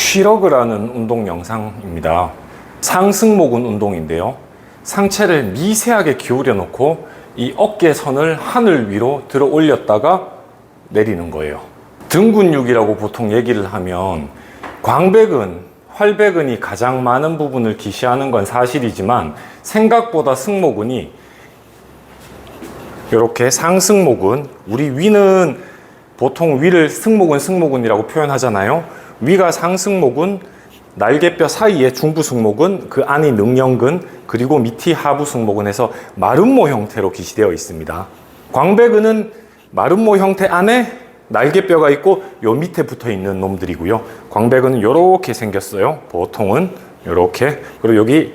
쉬러그라는 운동 영상입니다. 상승모근 운동인데요. 상체를 미세하게 기울여 놓고 이 어깨선을 하늘 위로 들어 올렸다가 내리는 거예요. 등 근육이라고 보통 얘기를 하면 광배근, 활배근이 가장 많은 부분을 기시하는 건 사실이지만 생각보다 승모근이 이렇게 상승모근, 우리 위는 보통 위를 승모근, 승모근이라고 표현하잖아요. 위가 상승모근, 날개뼈 사이에 중부승모근, 그 안이 능형근, 그리고 밑이 하부승모근에서 마름모 형태로 기시되어 있습니다. 광배근은 마름모 형태 안에 날개뼈가 있고 요 밑에 붙어 있는 놈들이고요. 광배근은 이렇게 생겼어요. 보통은 이렇게 그리고 여기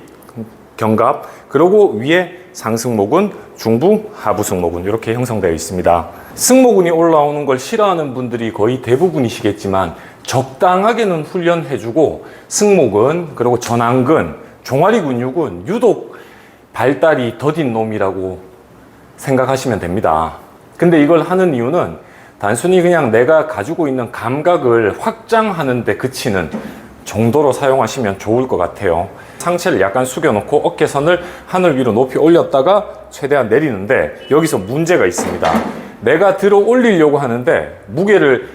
견갑 그리고 위에 상승모근, 중부, 하부승모근 이렇게 형성되어 있습니다. 승모근이 올라오는 걸 싫어하는 분들이 거의 대부분이시겠지만 적당하게는 훈련해주고 승모근 그리고 전완근, 종아리 근육은 유독 발달이 더딘 놈이라고 생각하시면 됩니다. 근데 이걸 하는 이유는 단순히 그냥 내가 가지고 있는 감각을 확장하는 데 그치는 정도로 사용하시면 좋을 것 같아요. 상체를 약간 숙여놓고 어깨선을 하늘 위로 높이 올렸다가 최대한 내리는데 여기서 문제가 있습니다. 내가 들어 올리려고 하는데 무게를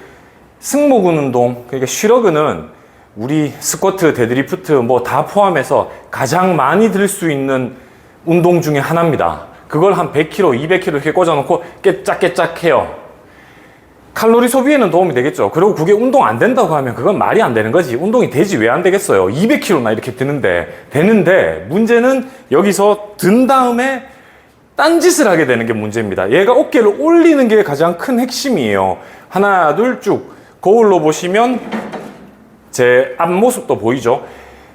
승모근 운동, 그러니까 쉬러그는 우리 스쿼트, 데드리프트 뭐 다 포함해서 가장 많이 들 수 있는 운동 중에 하나입니다. 그걸 한 100kg, 200kg 이렇게 꽂아놓고 깨짝깨짝 해요. 칼로리 소비에는 도움이 되겠죠. 그리고 그게 운동 안 된다고 하면 그건 말이 안 되는 거지. 운동이 되지 왜 안 되겠어요. 200kg나 이렇게 드는데. 되는데 문제는 여기서 든 다음에 딴짓을 하게 되는 게 문제입니다. 얘가 어깨를 올리는 게 가장 큰 핵심이에요. 하나, 둘, 쭉. 거울로 보시면 제 앞모습도 보이죠?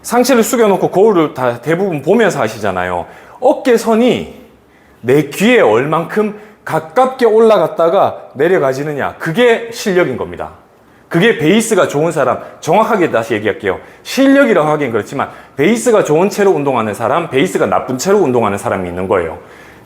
상체를 숙여놓고 거울을 다 대부분 보면서 하시잖아요. 어깨선이 내 귀에 얼만큼 가깝게 올라갔다가 내려가지느냐. 그게 실력인 겁니다. 그게 베이스가 좋은 사람, 정확하게 다시 얘기할게요. 실력이라고 하긴 그렇지만, 베이스가 좋은 채로 운동하는 사람, 베이스가 나쁜 채로 운동하는 사람이 있는 거예요.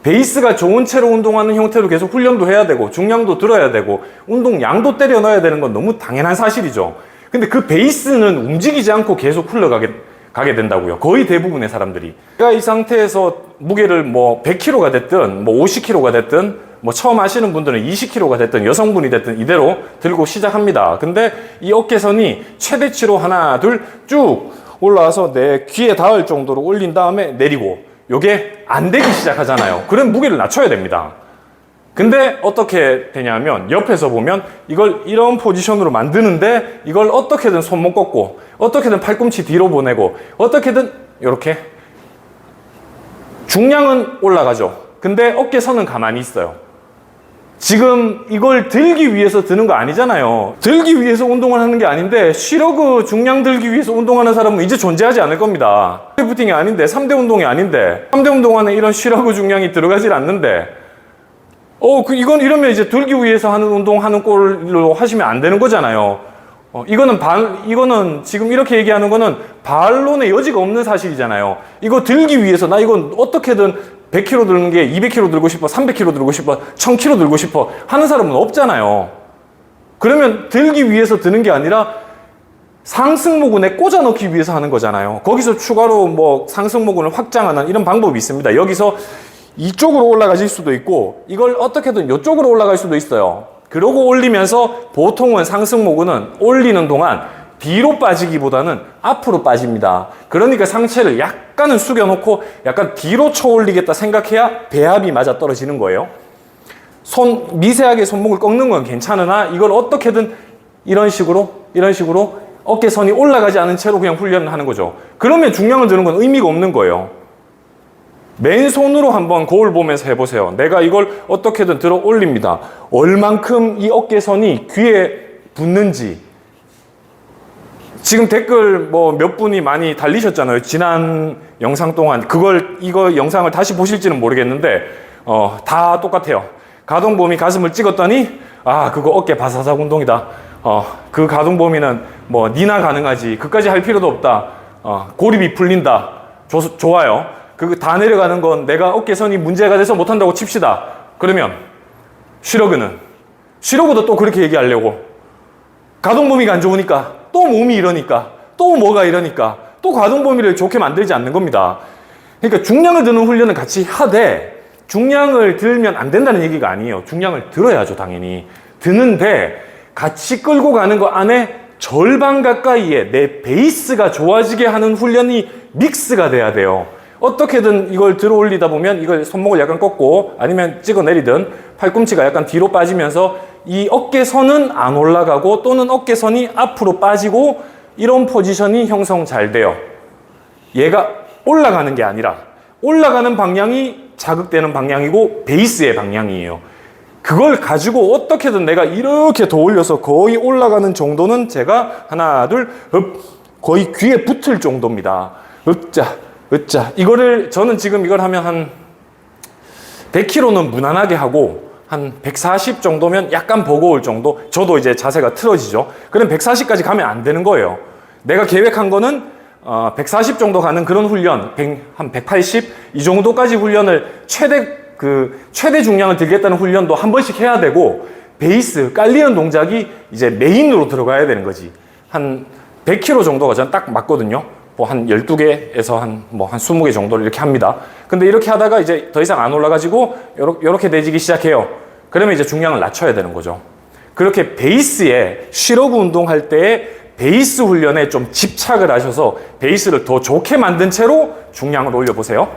베이스가 좋은 채로 운동하는 형태로 계속 훈련도 해야 되고, 중량도 들어야 되고, 운동 양도 때려 넣어야 되는 건 너무 당연한 사실이죠. 근데 그 베이스는 움직이지 않고 계속 흘러가게 가게 된다고요. 거의 대부분의 사람들이. 제가 이 상태에서 무게를 뭐 100kg가 됐든 뭐 50kg가 됐든 뭐 처음 하시는 분들은 20kg가 됐든 여성분이 됐든 이대로 들고 시작합니다. 근데 이 어깨선이 최대치로 하나, 둘 쭉 올라와서 내 귀에 닿을 정도로 올린 다음에 내리고 요게 안 되기 시작하잖아요. 그럼 무게를 낮춰야 됩니다. 근데 어떻게 되냐면 옆에서 보면 이걸 이런 포지션으로 만드는데 이걸 어떻게든 손목 꺾고 어떻게든 팔꿈치 뒤로 보내고 어떻게든 이렇게 중량은 올라가죠. 근데 어깨선은 가만히 있어요. 지금 이걸 들기 위해서 드는 거 아니잖아요. 들기 위해서 운동을 하는 게 아닌데 쉬러그 중량 들기 위해서 운동하는 사람은 이제 존재하지 않을 겁니다. 리프팅이 아닌데 3대 운동이 아닌데 3대 운동 안에 이런 쉬러그 중량이 들어가질 않는데 어, 그, 이건 이러면 이제 들기 위해서 하는 운동 하는 꼴로 하시면 안 되는 거잖아요. 어, 이거는 발, 이거는 지금 이렇게 얘기하는 거는 반론의 여지가 없는 사실이잖아요. 이거 들기 위해서 나 이건 어떻게든 100kg 드는 게 200kg 들고 싶어, 300kg 들고 싶어, 1000kg 들고 싶어 하는 사람은 없잖아요. 그러면 들기 위해서 드는 게 아니라 상승모근에 꽂아 넣기 위해서 하는 거잖아요. 거기서 추가로 뭐 상승모근을 확장하는 이런 방법이 있습니다. 여기서 이쪽으로 올라가실 수도 있고 이걸 어떻게든 이쪽으로 올라갈 수도 있어요. 그러고 올리면서 보통은 상승모근은 올리는 동안 뒤로 빠지기보다는 앞으로 빠집니다. 그러니까 상체를 약간은 숙여놓고 약간 뒤로 쳐 올리겠다 생각해야 배합이 맞아 떨어지는 거예요. 손 미세하게 손목을 꺾는 건 괜찮으나 이걸 어떻게든 이런 식으로 이런 식으로 어깨선이 올라가지 않은 채로 그냥 훈련을 하는 거죠. 그러면 중량을 드는 건 의미가 없는 거예요. 맨손으로 한번 거울 보면서 해보세요. 내가 이걸 어떻게든 들어 올립니다. 얼만큼 이 어깨선이 귀에 붙는지. 지금 댓글 뭐 몇 분이 많이 달리셨잖아요. 지난 영상 동안. 그걸, 이거 영상을 다시 보실지는 모르겠는데, 어, 다 똑같아요. 가동범위 가슴을 찍었더니, 아, 그거 어깨 바사삭 운동이다. 어, 그 가동범위는 뭐, 니나 가능하지. 그까지 할 필요도 없다. 어, 고립이 풀린다. 조, 좋아요. 그거 다 내려가는 건 내가 어깨선이 문제가 돼서 못한다고 칩시다. 그러면 쉬러그는 쉬러그도 또 그렇게 얘기하려고 가동 범위가 안 좋으니까 또 몸이 이러니까 또 뭐가 이러니까 또 가동 범위를 좋게 만들지 않는 겁니다. 그러니까 중량을 드는 훈련은 같이 하되 중량을 들면 안 된다는 얘기가 아니에요. 중량을 들어야죠, 당연히. 드는데 같이 끌고 가는 거 안에 절반 가까이에 내 베이스가 좋아지게 하는 훈련이 믹스가 돼야 돼요. 어떻게든 이걸 들어 올리다 보면 이걸 손목을 약간 꺾고 아니면 찍어 내리든 팔꿈치가 약간 뒤로 빠지면서 이 어깨선은 안 올라가고 또는 어깨선이 앞으로 빠지고 이런 포지션이 형성 잘 돼요. 얘가 올라가는 게 아니라 올라가는 방향이 자극되는 방향이고 베이스의 방향이에요. 그걸 가지고 어떻게든 내가 이렇게 더 올려서 거의 올라가는 정도는 제가 하나, 둘, 흡, 거의 귀에 붙을 정도입니다. 읍자, 으자. 이거를 저는 지금 이걸 하면 한 100kg는 무난하게 하고 한 140 정도면 약간 버거울 정도. 저도 이제 자세가 틀어지죠. 그럼 140까지 가면 안 되는 거예요. 내가 계획한 거는 어, 140 정도 가는 그런 훈련, 100, 한180 이 정도까지 훈련을 최대 그 최대 중량을 들겠다는 훈련도 한 번씩 해야 되고 베이스 깔리는 동작이 이제 메인으로 들어가야 되는 거지. 한 100kg 정도가 저는 딱 맞거든요. 뭐 한 12개에서 한 뭐 한 20개 정도를 이렇게 합니다. 근데 이렇게 하다가 이제 더 이상 안 올라가지고 요렇게 내지기 시작해요. 그러면 이제 중량을 낮춰야 되는 거죠. 그렇게 베이스에 쉬러그 운동할 때에 베이스 훈련에 좀 집착을 하셔서 베이스를 더 좋게 만든 채로 중량을 올려보세요.